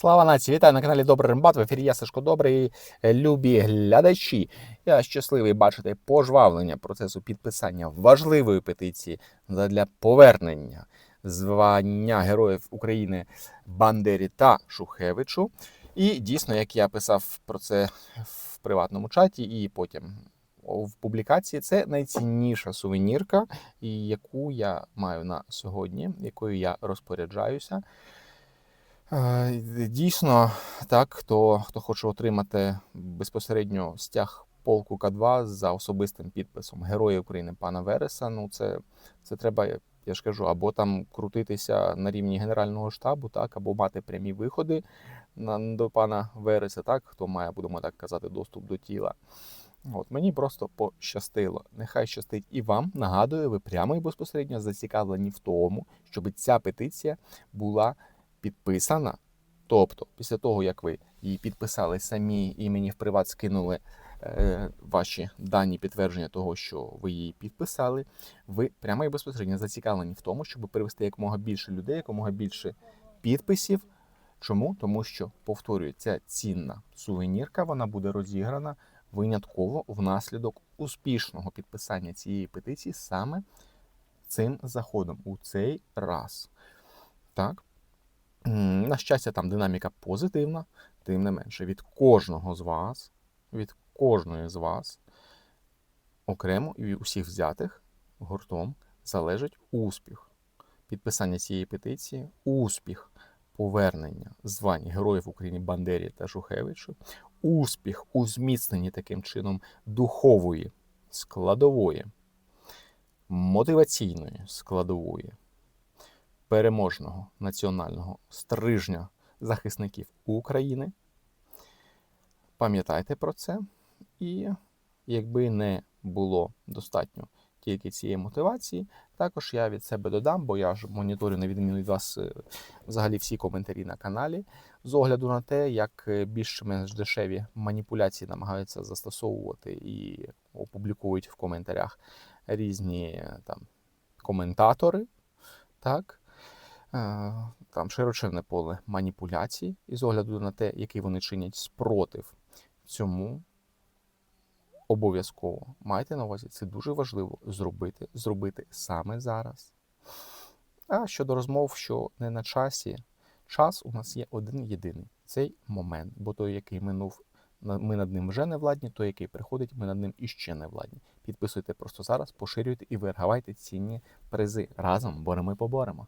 Слава нації! Вітаю на каналі Добрий Рембат. В ефірі я Сашко Добрий. Любі глядачі. Я щасливий бачити пожвавлення процесу підписання важливої петиції для повернення звання Героїв України Бандері та Шухевичу. І дійсно, як я писав про це в приватному чаті, і потім в публікації, це найцінніша сувенірка, яку я маю на сьогодні, якою я розпоряджаюся. Е, Дійсно, так, хто, хто хоче отримати безпосередньо стяг полку К2 за особистим підписом Героя України пана Вереса, ну це, це треба, я ж кажу, або там крутитися на рівні Генерального штабу, так, або мати прямі виходи на, до пана Вереса, так, хто має, будемо так казати, доступ до тіла. От мені просто пощастило. Нехай щастить і вам. Нагадую, ви прямо і безпосередньо зацікавлені в тому, щоб ця петиція була підписана. Тобто, після того, як ви її підписали самі і мені в приват скинули е, ваші дані підтвердження того, що ви її підписали, ви прямо і безпосередньо зацікавлені в тому, щоб привести якомога більше людей, якомога більше підписів. Чому? Тому що, повторюю, ця цінна сувенірка вона буде розіграна винятково внаслідок успішного підписання цієї петиції саме цим заходом у цей раз. Так? На щастя, там динаміка позитивна, тим не менше, від кожного з вас, від кожної з вас, окремо і усіх взятих гуртом залежить успіх. Підписання цієї петиції, успіх повернення звань Героїв України Бандері та Шухевичу, успіх у зміцненні таким чином духової складової, мотиваційної складової переможного національного стрижня захисників України. Пам'ятайте про це. І якби не було достатньо тільки цієї мотивації, також я від себе додам, бо я ж моніторю, на відміну від вас, е, взагалі всі коментарі на каналі, з огляду на те, як е, більш-менш дешеві маніпуляції намагаються застосовувати і опублікують в коментарях різні е, там коментатори. Так, там широченне поле маніпуляцій, і з огляду на те, який вони чинять спротив цьому, обов'язково майте на увазі, це дуже важливо зробити, зробити саме зараз. А щодо розмов, що не на часі, час у нас є один єдиний цей момент, бо той, який минув, ми над ним вже не владні, той, який приходить, ми над ним іще не владні. Підписуйте просто зараз, поширюйте і вигравайте цінні призи. Разом боремо і поборемо.